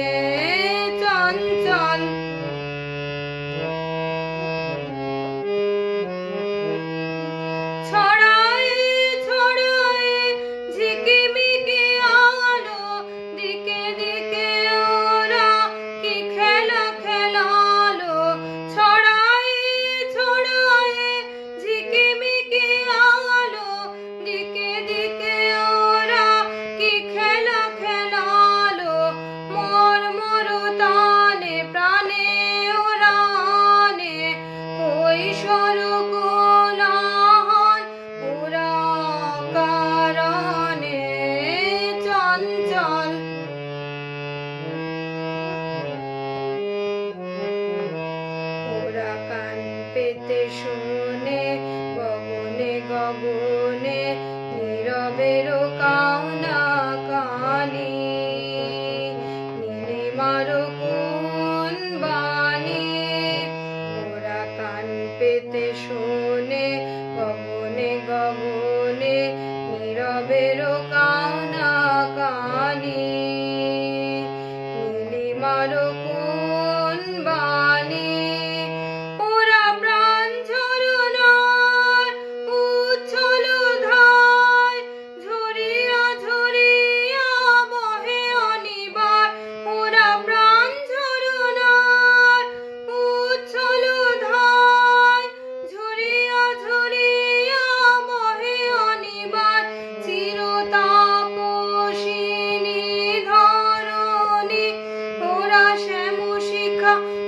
Yeah. গগনে নীরবেরও কাউনা কানি। নীলিমারও কোন বাণী? ওরা কান পেতে শোনে, গগনে গগনে নীরবেরও কাউনা কানি। নীলিমারও কোন America.